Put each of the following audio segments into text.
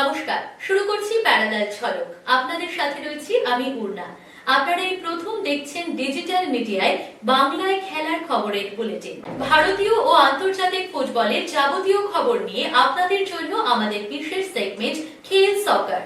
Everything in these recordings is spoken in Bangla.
নমস্কার, শুরু করছি প্যারালাল ঝলক আপনাদের সাথে রয়েছি আমি পূর্ণা আপনারা এই প্রথম দেখছেন ডিজিটাল মিডিয়ায় বাংলায় খেলার খবরের বুলেটিন। ভারতীয় ও আন্তর্জাতিক ফুটবলের যাবতীয় খবর নিয়ে আপনাদের জন্য আমাদের বিশেষ সেগমেন্ট খেল সকার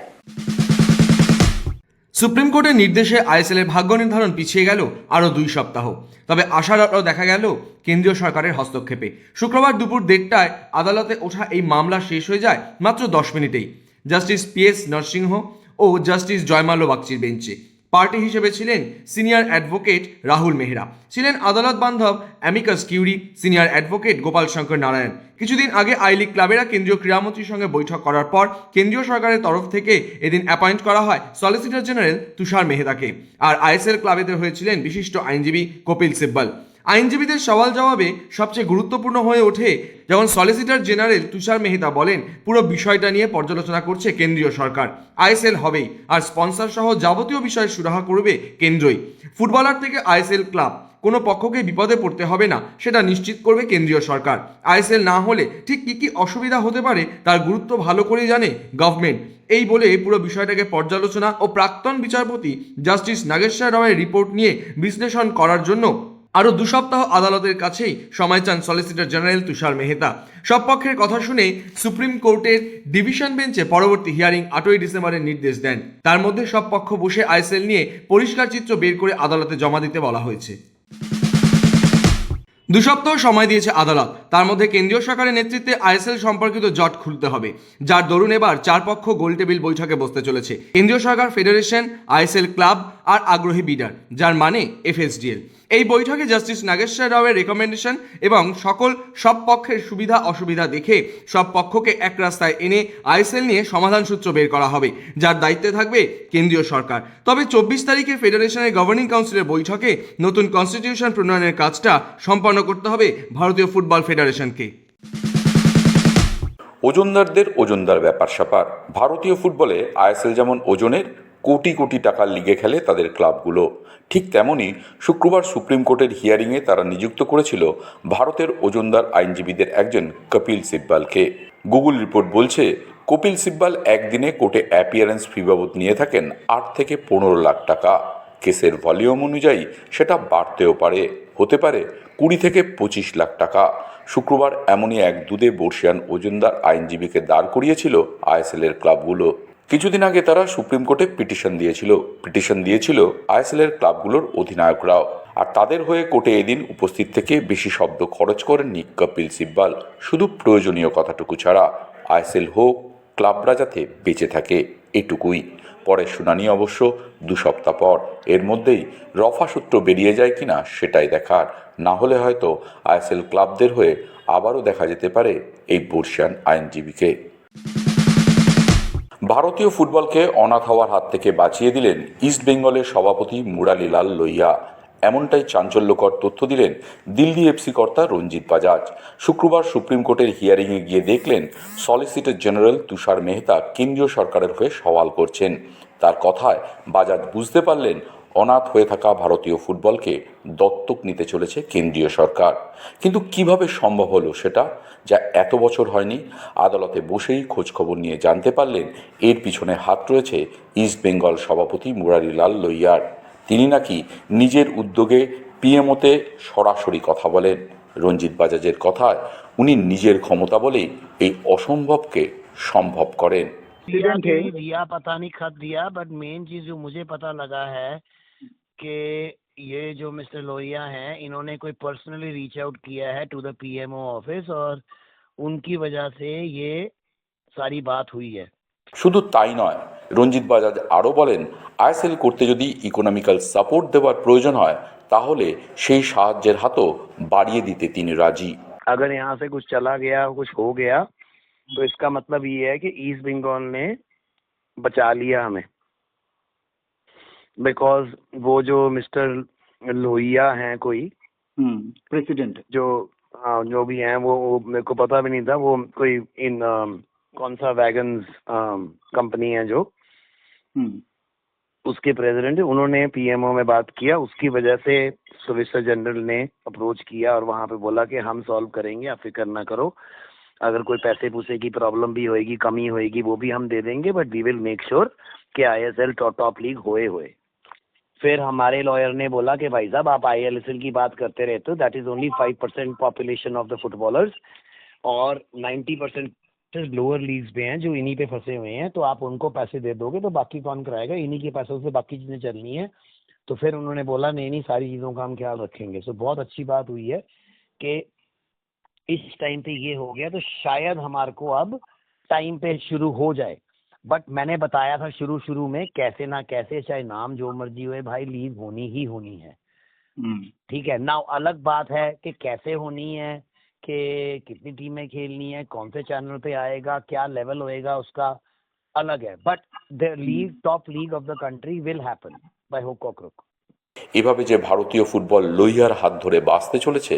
সুপ্রিম কোর্টের নির্দেশে আইএসএল এর ভাগ্য নির্ধারণ পিছিয়ে গেল আরও দুই সপ্তাহ। তবে আশার আলো দেখা গেল কেন্দ্রীয় সরকারের হস্তক্ষেপে। শুক্রবার দুপুর দেড়টায় আদালতে ওঠা এই মামলা শেষ হয়ে যায় মাত্র দশ মিনিটেই। জাস্টিস পি এস নরসিংহ ও জাস্টিস জয়মাল্য বাগচির বেঞ্চে পার্টি হিসেবে ছিলেন সিনিয়র অ্যাডভোকেট রাহুল মেহরা ছিলেন আদালত বান্ধব amicus curiae senior advocate Gopal Shankar Narayan কিছুদিন আগে আই লিগ ক্লাবেরা কেন্দ্রীয় ক্রীড়ামন্ত্রীর সঙ্গে বৈঠক করার পর কেন্দ্রীয় সরকারের তরফ থেকে এদিন অ্যাপয়েন্ট করা হয় সলিসিটর জেনারেল তুষার মেহতাকে আর আইএসএল ক্লাবেদের হয়েছিলেন বিশিষ্ট আইনজীবী কপিল সিব্বল। আইনজীবীদের সওয়াল জবাবে সবচেয়ে গুরুত্বপূর্ণ হয়ে ওঠে যখন সলিসিটর জেনারেল তুষার মেহতা বলেন, পুরো বিষয়টা নিয়ে পর্যালোচনা করছে কেন্দ্রীয় সরকার। আইএসএল হবেই, আর স্পন্সর সহ যাবতীয় বিষয় সুরাহা করবে কেন্দ্রই। ফুটবলার থেকে আইএসএল ক্লাব, কোনো পক্ষকে বিপদে পড়তে হবে না, সেটা নিশ্চিত করবে কেন্দ্রীয় সরকার। আইএসএল না হলে ঠিক কী কী অসুবিধা হতে পারে, তার গুরুত্ব ভালো করেই জানে গভর্নমেন্ট এই বলে পুরো বিষয়টাকে পর্যালোচনা ও প্রাক্তন বিচারপতি জাস্টিস নাগেশ্বর রাওয়ের রিপোর্ট নিয়ে বিশ্লেষণ করার জন্য আরও দু সপ্তাহ আদালতের কাছেই সময় চান সলিসিটর জেনারেল তুষার মেহতা। সব পক্ষের কথা শুনে সুপ্রিম কোর্টের ডিভিশন বেঞ্চে পরবর্তী হিয়ারিং আটই ডিসেম্বরের নির্দেশ দেন। তার মধ্যে সব পক্ষ বসে আইসেল নিয়ে পরিষ্কার চিত্র বের করে আদালতে জমা দিতে বলা হয়েছে। দু সপ্তাহ সময় দিয়েছে আদালত। তার মধ্যে কেন্দ্রীয় সরকারের নেতৃত্বে আইএসএল সম্পর্কিত জট খুলতে হবে, যার দরুন এবার চার পক্ষ গোল টেবিল বৈঠকে বসতে চলেছে। কেন্দ্রীয় সরকার, ফেডারেশন, আইএসএল ক্লাব আর আগ্রহী বিডার, যার মানে এফএসডিএল। এই বৈঠকে জাস্টিস নাগেশ্বর রাওয়ের রেকমেন্ডেশন এবং সকল সব পক্ষের সুবিধা অসুবিধা দেখে সব পক্ষকে এক রাস্তায় এনে আইএসএল নিয়ে সমাধান সূত্র বের করা হবে, যার দায়িত্বে থাকবে কেন্দ্রীয় সরকার। তবে চব্বিশ তারিখে ফেডারেশনের গভর্নিং কাউন্সিলের বৈঠকে নতুন কনস্টিটিউশন প্রণয়নের কাজটা সম্পন্ন করতে হবে ভারতীয় ফুটবল ফেডারেশনকে ওজনদারদের ওজনদার ব্যাপার স্যাপার ভারতীয় ফুটবলে আইএসএল যেমন ওজনের কোটি কোটি টাকার লিগে খেলে তাদের ক্লাবগুলো। ঠিক তেমনই শুক্রবার সুপ্রিম কোর্টের হিয়ারিংয়ে তারা নিযুক্ত করেছিল ভারতের ওজনদার আইনজীবীদের একজন কপিল সিব্বালকে। গুগল রিপোর্ট বলছে, কপিল সিব্বাল একদিনে কোর্টে অ্যাপিয়ারেন্স ফি বাবদ নিয়ে থাকেন আট থেকে পনেরো লাখ টাকা। কেসের ভলিউম অনুযায়ী সেটা বাড়তেও পারে, হতে পারে কুড়ি থেকে পঁচিশ লাখ টাকা। শুক্রবার এমনই এক দুধে বর্ষিয়ান ওজনদার আইনজীবীকে দাঁড় করিয়েছিল আইএসএল এর ক্লাবগুলো। কিছুদিন আগে তারা সুপ্রিম কোর্টে পিটিশন দিয়েছিল। পিটিশন দিয়েছিল আইএসএল এর ক্লাবগুলোর অধিনায়করাও। আর তাদের হয়ে কোর্টে এদিন উপস্থিত থেকে বেশি শব্দ খরচ করেননি কপিল সিব্বাল। শুধু প্রয়োজনীয় কথাটুকু ছাড়া আইএসএল হোক ক্লাবরা যাতে বেঁচে থাকে এটুকুই। পরের শুনানি অবশ্য দু সপ্তাহ পর। এর মধ্যেই রফা সূত্র বেরিয়ে যায় কিনা সেটাই দেখার। না হলে হয়তো আইএসএল ক্লাবদের হয়ে আবারও দেখা যেতে পারে এই বর্ষিয়ান আইনজীবীকে। ভারতীয় ফুটবলকে অনাথ হওয়ার হাত থেকে বাঁচিয়ে দিলেন ইস্ট বেঙ্গলের সভাপতি মুরালিলাল লোহিয়া। এমনটাই চাঞ্চল্যকর তথ্য দিলেন দিল্লি এফসি কর্তা রঞ্জিত বাজাজ। শুক্রবার সুপ্রিম কোর্টের হিয়ারিংয়ে গিয়ে দেখলেন সলিসিটর জেনারেল তুষার মেহতা কেন্দ্রীয় সরকারের হয়ে সওয়াল করছেন। তার কথায় বাজাজ বুঝতে পারলেন অনাথ হয়ে থাকা ভারতীয় ফুটবলকে দত্তক নিতে চলেছে কেন্দ্রীয় সরকার। কিন্তু কীভাবে সম্ভব হলো সেটা যা এত বছর হয়নি, আদালতে বসেই খোঁজখবর নিয়ে জানতে পারলেন, এর পিছনে হাত রয়েছে ইস্ট বেঙ্গল সভাপতি মুরারিলাল লইয়ার তিনি নাকি নিজের উদ্যোগে পিএমওতে সরাসরি কথা বলেন। রঞ্জিত বাজাজের কথায় উনি নিজের ক্ষমতা বলেই এই অসম্ভবকে সম্ভব করেন। एक्सीडेंट कि है नहीं दिया पता नहीं खत दिया बट मेन चीज जो मुझे पता लगा है कि ये जो मिस्टर लोहिया हैं इन्होंने कोई पर्सनली रीच आउट किया है टू द पीएमओ ऑफिस और उनकी वजह से ये सारी बात हुई है শুধু তাই নয় রঞ্জিত বাজাজ আরও বলেন আইএসএল করতে যদি ইকোনমিক্যাল সাপোর্ট দেওয়ার প্রয়োজন হয় তাহলে সেই সাহায্যের হাতও বাড়িয়ে দিতে তিনি রাজি अगर यहाँ से कुछ चला गया कुछ हो गया तो इसका मतलब ये है कि ईस्ट बंगाल ने बचा लिया हमें। बिकॉज़ वो जो मिस्टर लोहिया हैं कोई प्रेसिडेंट जो हाँ, जो भी हैं वो, वो मेरे को पता भी नहीं था वो कोई इन अम, कौन सा वैगन्स कंपनी है जो। उसके प्रेसिडेंट उन्होंने पीएमओ में बात किया उसकी वजह से सोलिसिटर जनरल ने अप्रोच किया और वहाँ पे बोला कि हम सॉल्व करेंगे आप फ़िक्र ना करो। अगर कोई पैसे पूसे की प्रॉब्लम भी होएगी, कमी होएगी, वो भी हम दे देंगे but we will make sure कि आईएसएल टॉप टॉप लीग होए होए। फिर हमारे लॉयर ने बोला कि भाई साहब, आप आईएलएसएल की बात करते रहते हो that is only five percent population of the footballers और नाइन्टी परसेंट लोअर लीग्स पे हैं, जो इन्हीं पे फंसे हुए हैं तो आप उनको पैसे दे दोगे तो बाकी कौन कराएगा? इन्हीं के पैसों से बाकी चीज़ें चलनी है। तो फिर उन्होंने बोला, नहीं नहीं, सारी चीज़ों का हम ख्याल रखेंगे। सो बहुत अच्छी बात हुई है कि इस टाइम पे ये हो गया तो शायद हमारे को अब टाइम पे शुरू हो जाए बट मैंने बताया था शुरू शुरू में कैसे ना कैसे चाहे नाम जो मर्जी हुए भाई लीग होनी ही होनी है हम्म, ठीक है ना अलग बात है कि कैसे होनी है कि कितनी टीमें खेलनी है कौन से चैनल पे आएगा क्या लेवल होएगा उसका अलग है but the league top league of the country will happen by hook और क्रुक এভাবে যে ভারতীয় ফুটবল লইয়ার হাত ধরে বাঁচতে চলেছে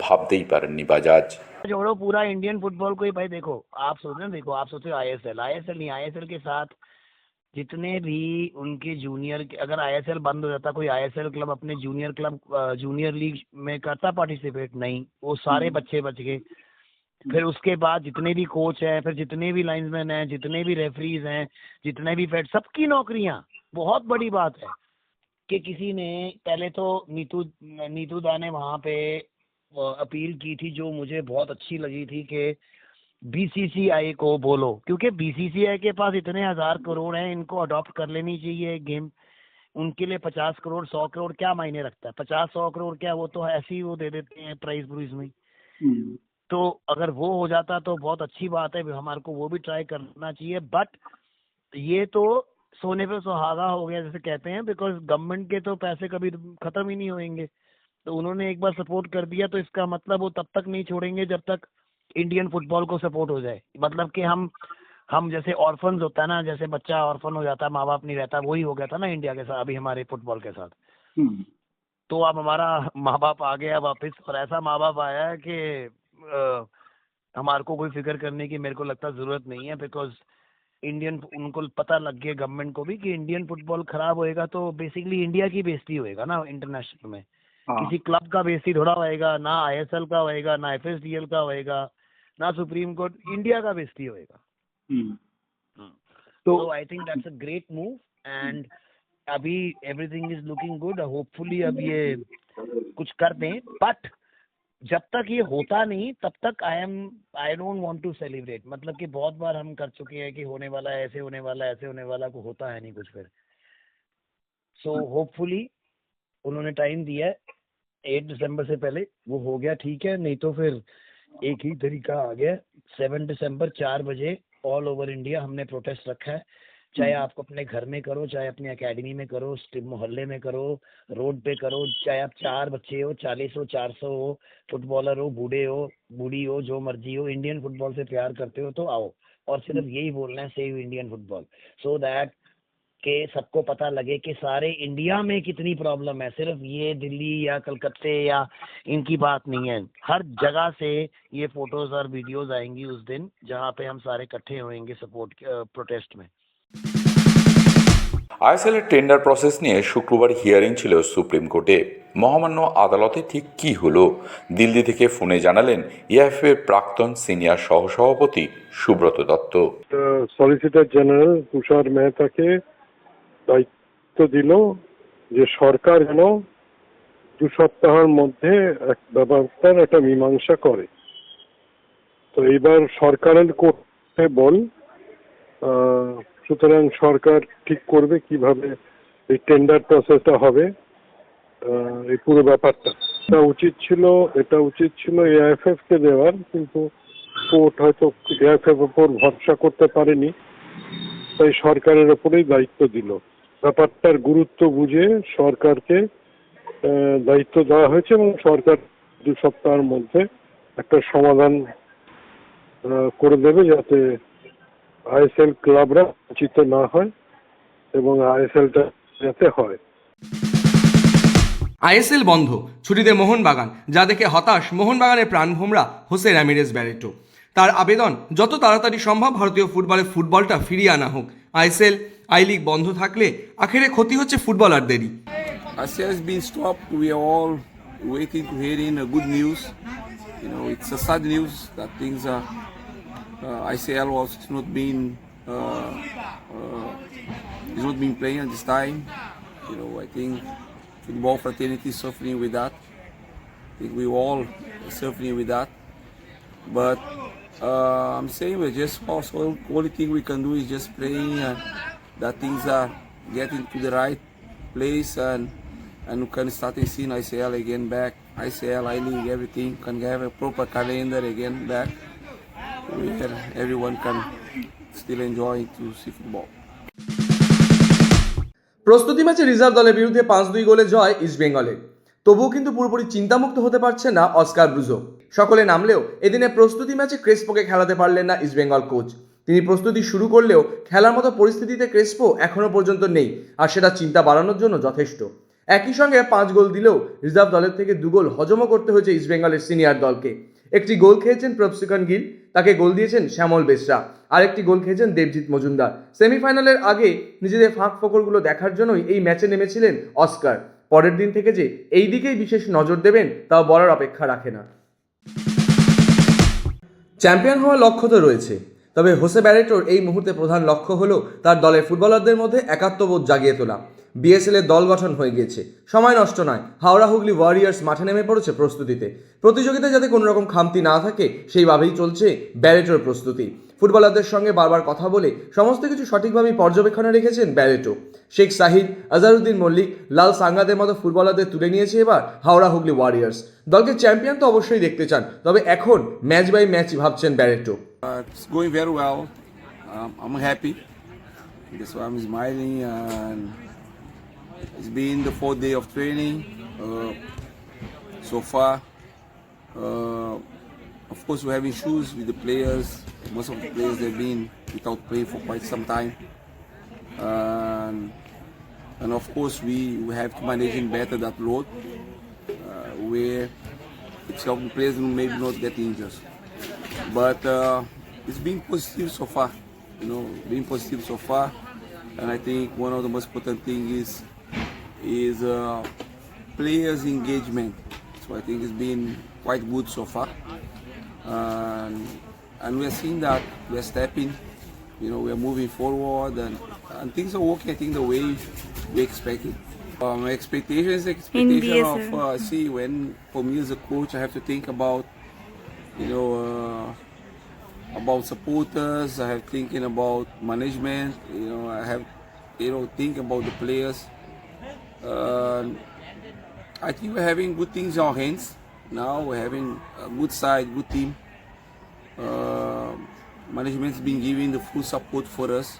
ভাবতেই পারেননি বাজাজ जोड़ो पूरा इंडियन फुटबॉल को ही भाई देखो आप सोच रहे हो देखो आप सोचते हो आईएसएल आईएसएल नहीं आईएसएल के साथ जितने भी उनके जूनियर अगर आईएसएल बंद हो जाता कोई आईएसएल क्लब अपने जूनियर क्लब जूनियर लीग में करता पार्टिसिपेट नहीं वो सारे हम्म। बच्चे बच गए फिर उसके बाद जितने भी कोच हैं फिर जितने भी लाइन्समैन हैं जितने भी रेफरीज हैं जितने भी फेड सबकी नौकरियां बहुत बड़ी बात है कि किसी ने पहले तो नीतू नीतू दा ने वहां पे अ, अपील की थी जो मुझे बहुत अच्छी लगी थी कि बीसीसीआई को बोलो क्योंकि बीसीसीआई के पास इतने हज़ार करोड़ हैं इनको अडॉप्ट कर लेनी चाहिए गेम उनके लिए पचास करोड़ सौ करोड़ क्या मायने रखता है? पचास सौ करोड़ क्या वो तो ऐसे ही वो दे देते हैं प्राइस ब्रूइज में हम्म, तो अगर वो हो जाता तो बहुत अच्छी बात है हमारे को वो भी ट्राई करना चाहिए। बट ये तो सोने पे सुहागा हो गया जैसे कहते हैं बिकॉज़ गवर्नमेंट के तो पैसे कभी खत्म ही नहीं होंगे तो उन्होंने एक बार सपोर्ट कर दिया तो इसका मतलब वो तब तक नहीं छोड़ेंगे जब तक इंडियन फुटबॉल को सपोर्ट हो जाए। मतलब कि हम हम जैसे ऑर्फन होता है ना जैसे बच्चा ऑर्फन हो जाता है माँ बाप नहीं रहता वही हो गया था ना इंडिया के साथ अभी हमारे फुटबॉल के साथ। हम्म, तो अब हमारा माँ बाप आ गया वापस और ऐसा माँ बाप आया है कि हमारे को कोई फ़िक्र करने की मेरे को लगता ज़रूरत नहीं है बिकॉज़ इंडियन उनको पता लग गया गवर्नमेंट को भी कि इंडियन फुटबॉल खराब होएगा तो बेसिकली इंडिया की बेइज्जती होएगा ना इंटरनेशनल में। किसी क्लब का बेइज्जती थोड़ा होएगा ना आईएसएल का होएगा ना एफएसडीएल का होएगा ना सुप्रीम कोर्ट इंडिया का बेइज्जती होएगा। हम्म, तो तो I think that's a great move and अभी everything is looking good hopefully अब ये कुछ कर दें। बट जब तक ये होता नहीं तब तक I am I don't want to celebrate मतलब कि बहुत बार हम कर चुके हैं कि होने वाला है ऐसे होने वाला ऐसे होने वाला को होता है नहीं कुछ फिर। सो होपफुली उन्होंने टाइम दिया है। एट दिसंबर से पहले वो हो गया ठीक है। नहीं तो फिर एक ही तरीका आ गया। सेवन दिसंबर चार बजे ऑल ओवर इंडिया हमने प्रोटेस्ट रखा है। चाहे आप अपने घर में करो चाहे अपनी एकेडमी में करो मोहल्ले में करो रोड पे करो चाहे आप चार बच्चे हो चालीस हो चार सौ हो फुटबॉलर हो बूढ़े हो बूढ़ी हो जो मर्ज़ी हो इंडियन फुटबॉल से प्यार करते हो तो आओ। और सिर्फ़ यही बोलना है save Indian football so that के सबको पता लगे कि सारे इंडिया में कितनी प्रॉब्लम है सिर्फ ये दिल्ली या कलकत्ते या इनकी बात नहीं है हर जगह से ये फोटोज और वीडियोस आएंगी उस दिन जहाँ पे हम सारे इकट्ठे होंगे सपोर्ट प्रोटेस्ट में আইএসএল এর টেন্ডার প্রসেস নিয়ে শুক্রবার হিয়ারিং ছিল সুপ্রিম কোর্টে মহামান্য আদালতে ঠিক কি হলো দিল্লি থেকে ফোনে জানালেন ইএফএ এর প্রাক্তন সিনিয়র সহসভাপতি সুব্রত দত্ত সলিসিটর জেনারেল তুষার মেহতাকে দায়িত্ব দিল যে সরকার যেন দু সপ্তাহের মধ্যে এক ব্যাপারটার একটা মীমাংসা করে। তো এইবার সরকারের কোর্টে বল সুতরাং সরকার ঠিক করবে কীভাবে এই টেন্ডার প্রসেসটা হবে এই পুরো ব্যাপারটা। এটা উচিত ছিল, এটা উচিত ছিল এআইএফএফ কে দেওয়ার, কিন্তু কোর্ট হয়তো এআইএফএফ ওপর ভরসা করতে পারেনি, তাই সরকারের ওপরেই দায়িত্ব দিল। ব্যাপারটার গুরুত্ব বুঝে সরকারকে দায়িত্ব দেওয়া হয়েছে এবং সরকার দু সপ্তাহের মধ্যে একটা সমাধান করে দেবে যাতে আইএসএল ক্লাবরা বঞ্চিত না হয় এবং আইএসএলটা যাতে হয়। আইএসএল বন্ধ, ছুটিতে মোহনবাগান, যা দেখে হতাশ মোহনবাগানের প্রাণভোমরা হোসে র্যামিরেস ব্যারেটো। তার আবেদন, যত তাড়াতাড়ি সম্ভব ভারতীয় ফুটবলে ফুটবলটা ফিরিয়ে আনা হোক। আইএসএল আই লিগ বন্ধ থাকলে আখেরে ক্ষতি হচ্ছে ফুটবলারদেরই ASEA has been stopped. We all waiting to hear in a good news you know, it's a sad news that things. Uh, was not uh, uh, playing at this time. You know, I think football fraternity with that. We all are with that. But uh, I'm saying we just also only thing we can do is just pray and that things are getting to the right place and and we can start to see ICL again back. ICL, I League, everything can have a proper calendar again back where everyone can still enjoy to see football. প্রস্তুতি ম্যাচে রিজার্ভ দলের বিরুদ্ধে পাঁচ দুই গোলে জয় ইস্টবেঙ্গলের তবুও কিন্তু পুরোপুরি চিন্তামুক্ত হতে পারছে না অস্কার ব্রুজো সকলে নামলেও এদিনে প্রস্তুতি ম্যাচে ক্রেসপোকে খেলাতে পারলেন না ইস্টবেঙ্গল কোচ তিনি প্রস্তুতি শুরু করলেও খেলার মতো পরিস্থিতিতে ক্রেসপো এখনও পর্যন্ত নেই, আর সেটা চিন্তা বাড়ানোর জন্য যথেষ্ট। একই সঙ্গে পাঁচ গোল দিলেও রিজার্ভ দলের থেকে দু গোল হজমও করতে হয়েছে ইস্টবেঙ্গলের সিনিয়র দলকে। একটি গোল খেয়েছেন প্রফসিকন গিল, তাকে গোল দিয়েছেন শ্যামল বেসরা, আরেকটি গোল খেয়েছেন দেবজিৎ মজুমদার। সেমিফাইনালের আগে নিজেদের ফাঁক ফোকরগুলো দেখার জন্যই এই ম্যাচে নেমেছিলেন অস্কার। পরের দিন থেকে যে এই দিকেই বিশেষ নজর দেবেন, তাও বলার অপেক্ষা রাখে না। চ্যাম্পিয়ন হওয়ার লক্ষ্য তো রয়েছে তবে হোসে ব্যারেটোর এই মুহূর্তে প্রধান লক্ষ্য হল তার দলের ফুটবলারদের মধ্যে একাত্মবোধ জাগিয়ে তোলা। বিএসএল এর দল গঠন হয়ে গিয়েছে সময় নষ্ট নয় হাওড়া হুগলি ওয়ারিয়ার্স মাঠে নেমে পড়েছে প্রস্তুতিতে প্রতিযোগিতায় যাতে কোনো রকম খামতি না থাকে সেইভাবেই চলছে ব্যারেটোর প্রস্তুতি ফুটবলারদের সঙ্গে বারবার কথা বলে সমস্ত কিছু সঠিকভাবে পর্যবেক্ষণে রেখেছেন ব্যারেটো শেখ সাহিদ আজারুদ্দিন মল্লিক লাল সাঙ্গাদের মতো ফুটবলারদের তুলে নিয়েছে এবার হাওড়া হুগলি ওয়ারিয়ার্স দলকে চ্যাম্পিয়ন তো অবশ্যই দেখতে চান তবে এখন ম্যাচ বাই ম্যাচ ভাবছেন Barreto. Um, I'm happy. That's why I'm smiling. And it's been the fourth day of training uh, so far. Uh, of course, we're having issues with the players. Most of the players they've been without playing for quite some time. And, and of course, we, we have to manage better that load uh, where it's helping players maybe not get injured but uh, it's been positive so far. You know, being positive so far, and I think one of the most important thing is is uh, players' engagement. So I think it's been quite good so far, and and we are seeing that we are stepping. You know, we are moving forward, and and things are working. I think the way we expected. Uh, my expectation is expectation of uh, see when for me as a coach I have to think about you know, uh, about supporters. I have thinking about management. You know, I have, you know, think about the players. Uh, I think we're having good things in our hands now. We're having a good side, good team. Uh, management's been giving the full support for us.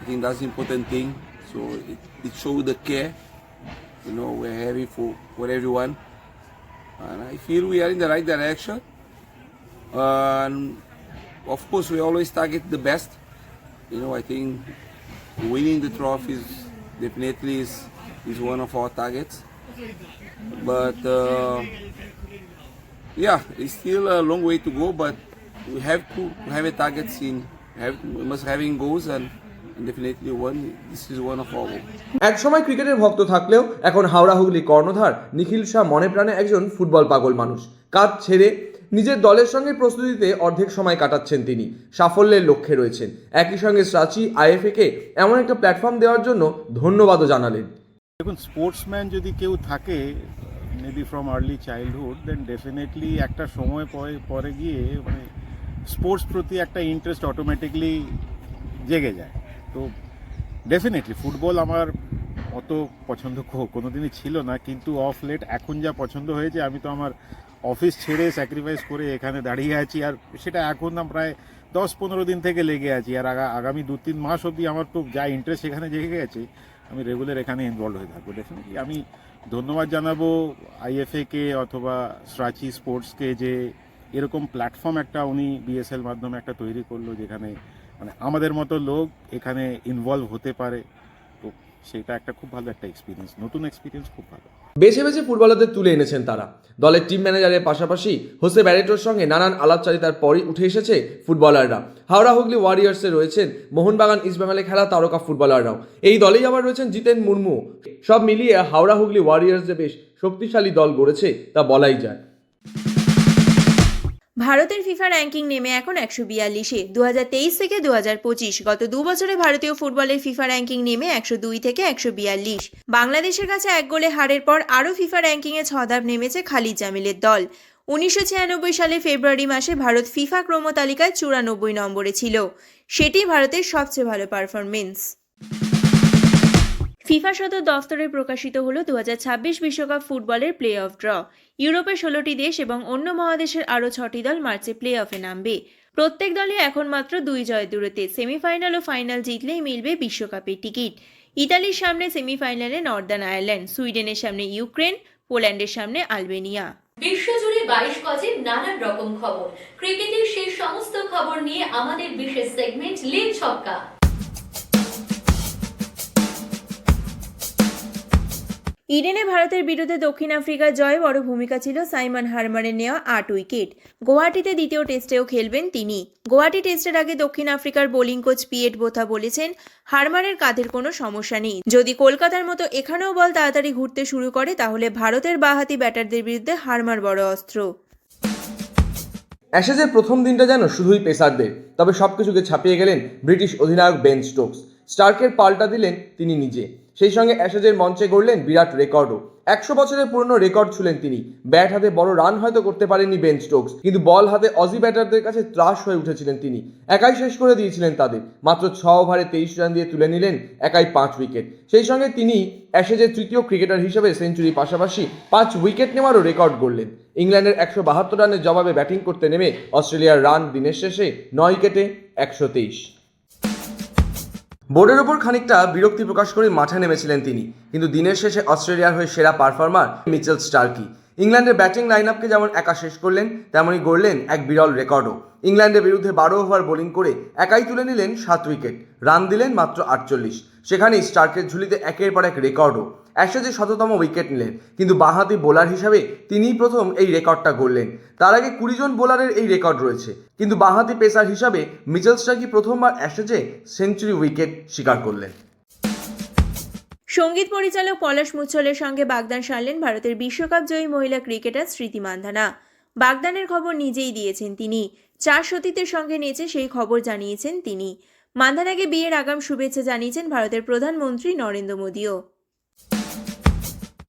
I think that's important thing. So it, it shows the care, you know, we're having for, for everyone. And I feel we are in the right direction. And of course, we always target the best. You know, I think winning the trophies definitely is, is one of our targets. But uh, yeah, it's still a long way to go. But we have to have a targets in. Have, we must having goals and. This is one of our goals. ক্রিকেটের ভক্ত থাকলেও এখন হাওড়া হুগলি কর্ণধার নিখিল শাহ মনে প্রাণে একজন ফুটবল পাগল মানুষ কাজ ছেড়ে নিজের দলের সঙ্গে প্রস্তুতিতে অর্ধেক সময় কাটাচ্ছেন তিনি সাফল্যের লক্ষ্যে রয়েছেন একই সঙ্গে সাচি আইএফএ কে এমন একটা প্ল্যাটফর্ম দেওয়ার জন্য ধন্যবাদও জানালেন দেখুন স্পোর্টসম্যান যদি কেউ থাকে maybe from early childhood then definitely একটা সময় পরে পরে গিয়ে মানে স্পোর্টস প্রতি একটা ইন্টারেস্ট অটোমেটিকলি জেগে যায়। তো ডেফিনেটলি ফুটবল আমার অত পছন্দ কো- কোনোদিনই ছিল না, কিন্তু অফ লেট এখন যা পছন্দ হয়েছে, আমি তো আমার অফিস ছেড়ে স্যাক্রিফাইস করে এখানে দাঁড়িয়ে আছি, আর সেটা এখন না, প্রায় দশ পনেরো দিন থেকে লেগে আছি, আর আগামী দু তিন মাস অবধি আমার তো যা ইন্টারেস্ট এখানে জেগে গেছে আমি রেগুলার এখানে ইনভলভ হয়ে থাকব। ডেফিনেটলি আমি ধন্যবাদ জানাব আইএফএকে অথবা স্ট্রাচি স্পোর্টসকে যে এরকম প্ল্যাটফর্ম একটা উনি বিএসএল মাধ্যমে একটা তৈরি করল যেখানে মানে আমাদের মতো লোক এখানে ইনভলভ হতে পারে। তো সেটা একটা খুব ভালো একটা এক্সপিরিয়েন্স নতুন এক্সপিরিয়েন্স খুব ভালো। বেছে বেছে ফুটবলারদের তুলে এনেছেন তারা। দলের টিম ম্যানেজারের পাশাপাশি হোসে ব্যারেটোর সঙ্গে নানান আলাপচারিতার পরই উঠে এসেছে ফুটবলাররা। হাওড়া হুগলি ওয়ারিয়ার্সে রয়েছেন মোহনবাগান ইস্টবেঙ্গলে খেলা তারকা ফুটবলাররাও। এই দলেই আবার রয়েছেন জিতেন মুর্মু। সব মিলিয়ে হাওড়া হুগলি ওয়ারিয়ার্স যে বেশ শক্তিশালী দল গড়েছে, তা বলাই যায়। ভারতের ফিফা র্যাঙ্কিং নেমে এখন একশো বিয়াল্লিশে দু হাজার তেইশ থেকে দু পঁচিশ। গত দু বছরে ভারতীয় ফুটবলের ফিফা র্যাঙ্কিং নেমে একশো দুই থেকে একশো বিয়াল্লিশ। বাংলাদেশের কাছে এক গোলে হারের পর আরও ফিফা র্যাঙ্কিংয়ে ছদাব নেমেছে খালিদ জামিলের দল। উনিশশো ছিয়ানব্বই সালে ফেব্রুয়ারি মাসে ভারত ফিফা ক্রম তালিকায় চুরানব্বই নম্বরে ছিল। সেটি ভারতের সবচেয়ে ভালো পারফরমেন্স ফিফা সদর দফতরে প্রকাশিত হল দু বিশ্বকাপ ফুটবলের প্লে অফ ড্র। ইউরোপের ষোলোটি দেশ এবং অন্য মহাদেশের আরও ছটি দল মার্চে প্লে অফে নামবে। প্রত্যেক দলই এখন মাত্র দুই জয় দূরত্বে। সেমিফাইনাল ও ফাইনাল জিতলেই মিলবে বিশ্বকাপের টিকিট। ইতালির সামনে সেমিফাইনালে নর্দার্ন আয়ারল্যান্ড, সুইডেনের সামনে ইউক্রেন, পোল্যান্ডের সামনে আলবেনিয়া। বিশ্বজুড়ে বাইশ গজের নানান রকম খবর। ক্রিকেটের সেই সমস্ত খবর নিয়ে আমাদের বিশেষ সেগমেন্ট লিগ ছক্কা। ইডেনে ভারতের বিরুদ্ধে দক্ষিণ আফ্রিকার জয়ে বড় ভূমিকা ছিল সাইমন হারমারের নেওয়া আট উইকেট। গুয়াহাটিতে দ্বিতীয় টেস্টেও খেলবেন তিনি। গুয়াহাটি টেস্টের আগে দক্ষিণ আফ্রিকার বোলিং কোচ পিয়েট বোথা বলেছেন, হারমারের কাঁধের কোনো সমস্যা নেই। যদি কলকাতার মতো এখানেও বল তাড়াতাড়ি ঘুরতে শুরু করে, তাহলে ভারতের বাহাতি ব্যাটারদের বিরুদ্ধে হারমার বড় অস্ত্র। অ্যাশেজের প্রথম দিনটা যেন শুধুই পেসারদের, তবে সব কিছুকে ছাপিয়ে গেলেন ব্রিটিশ অধিনায়ক বেন স্টোকস। স্টার্কের পাল্টা দিলেন তিনি নিজে। সেই সঙ্গে অ্যাশেজের মঞ্চে গড়লেন বিরাট রেকর্ডও। একশো বছরের পুরনো রেকর্ড ছুলেন তিনি। ব্যাট হাতে বড় রান হয়তো করতে পারেননি বেন স্টোকস, কিন্তু বল হাতে অজি ব্যাটারদের কাছে ত্রাস হয়ে উঠেছিলেন তিনি। একাই শেষ করে দিয়েছিলেন তাদের। মাত্র ছ ওভারে তেইশ রান দিয়ে তুলে নিলেন একাই পাঁচ উইকেট। সেই সঙ্গে তিনি অ্যাশেজের তৃতীয় ক্রিকেটার হিসেবে সেঞ্চুরির পাশাপাশি পাঁচ উইকেট নেওয়ারও রেকর্ড গড়লেন। ইংল্যান্ডের একশো বাহাত্তর রানের জবাবে ব্যাটিং করতে নেমে অস্ট্রেলিয়ার রান দিনের শেষে নয় উইকেটে একশো তেইশ। বোর্ডের ওপর খানিকটা বিরক্তি প্রকাশ করে মাঠে নেমেছিলেন তিনি। কিন্তু দিনের শেষে অস্ট্রেলিয়ার হয়ে সেরা পারফর্মার মিচেল স্টার্কি। ইংল্যান্ডের ব্যাটিং লাইন আপকে যেমন একা শেষ করলেন, তেমনই গড়লেন এক বিরল রেকর্ডও। ইংল্যান্ডের বিরুদ্ধে বারো ওভার বোলিং করে একাই তুলে নিলেন সাত উইকেট। রান দিলেন মাত্র আটচল্লিশ। সেখানেই স্টার্কের ঝুলিতে একের পর এক রেকর্ডও। অ্যাশেজে শততম উইকেট নিলেন, কিন্তু বাঁহাতি বোলার হিসাবে তিনিই প্রথম এই রেকর্ডটা গড়লেন। তার আগে কুড়ি জন বোলারের এই রেকর্ড রয়েছে, কিন্তু বাঁহাতি পেসার হিসাবে মিচেল স্টার্কি প্রথমবার অ্যাশেজে সেঞ্চুরি উইকেট শিকার করলেন? সংগীত পরিচালক পলাশ মুচ্ছলের সঙ্গে বাগদান সারলেন ভারতের বিশ্বকাপ জয়ী মহিলা ক্রিকেটার স্মৃতি মান্ধানা। বাগদানের খবর নিজেই দিয়েছেন তিনি। চার সতীতের সঙ্গে নিয়েছে সেই খবর জানিয়েছেন তিনি। মান্ধানাকে বিয়ের আগাম শুভেচ্ছা জানিয়েছেন ভারতের প্রধানমন্ত্রী নরেন্দ্র মোদীও।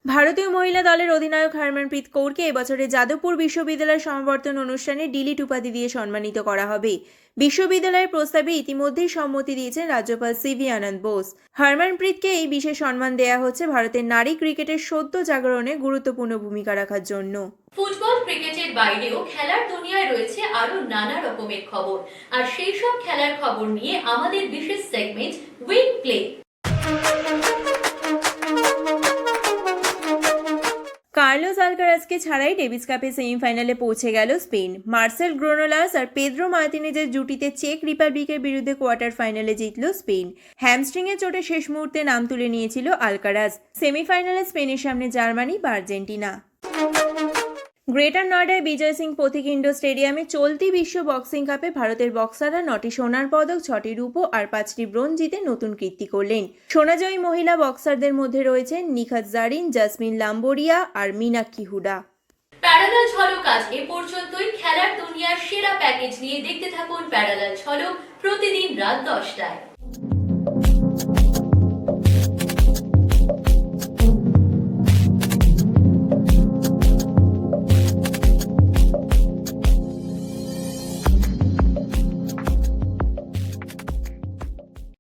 ভারতীয় মহিলা দলের অধিনায়ক হরমনপ্রীত কৌরকে এবছরের যাদবপুর বিশ্ববিদ্যালয়ের সমাবর্তন অনুষ্ঠানে ডিলিট উপাধি দিয়ে সম্মানিত করা হবে। বিশ্ববিদ্যালয়ের প্রস্তাবে ইতিমধ্যেই সম্মতি দিয়েছেন রাজ্যপাল সিভি আনন্দ বোস। হরমনপ্রীতকে এই বিশেষ সম্মান দেয়া হচ্ছে ভারতের নারী ক্রিকেটের সদ্য জাগরণে গুরুত্বপূর্ণ ভূমিকা রাখার জন্য। ফুটবল ক্রিকেটের বাইরেও খেলার দুনিয়ায় রয়েছে আরও নানা রকমের খবর। আর সেই সব খেলার খবর নিয়ে আমাদের বিশেষ সেগমেন্ট উইন প্লে কার্লোস আলকারাজকে ছাড়াই ডেভিস কাপে সেমিফাইনালে পৌঁছে গেল স্পেন। মার্সেল গ্রোনোলাস আর পেদ্রো মার্তিনেজের জুটিতে চেক রিপাবলিকের বিরুদ্ধে কোয়ার্টার ফাইনালে জিতল স্পেন। হ্যামস্ট্রিং এর চোটে শেষ মুহূর্তে নাম তুলে নিয়েছিল আলকারাজ সেমিফাইনালে স্পেনের সামনে জার্মানি বা আর্জেন্টিনা। গ্রেটার নয়ডায় বিজয় সিং পথিক ইন্ডোর স্টেডিয়ামে চলতি বিশ্ব বক্সিং কাপে ভারতের বক্সাররা নটি সোনার পদক, ছটি রূপো আর পাঁচটি ব্রোঞ্জ জিতে নতুন কীর্তি করলেন। সোনাজয়ী মহিলা বক্সারদের মধ্যে রয়েছেন নিখাত জারিন, জাসমিন লাম্বোরিয়া আর মিনাক্ষী হুডা। প্যারালাল ঝলক আজ এ পর্যন্তই। খেলার দুনিয়ার সেরা প্যাকেজ নিয়ে দেখতে থাকুন প্যারালাল ঝলক প্রতিদিন রাত দশটায়।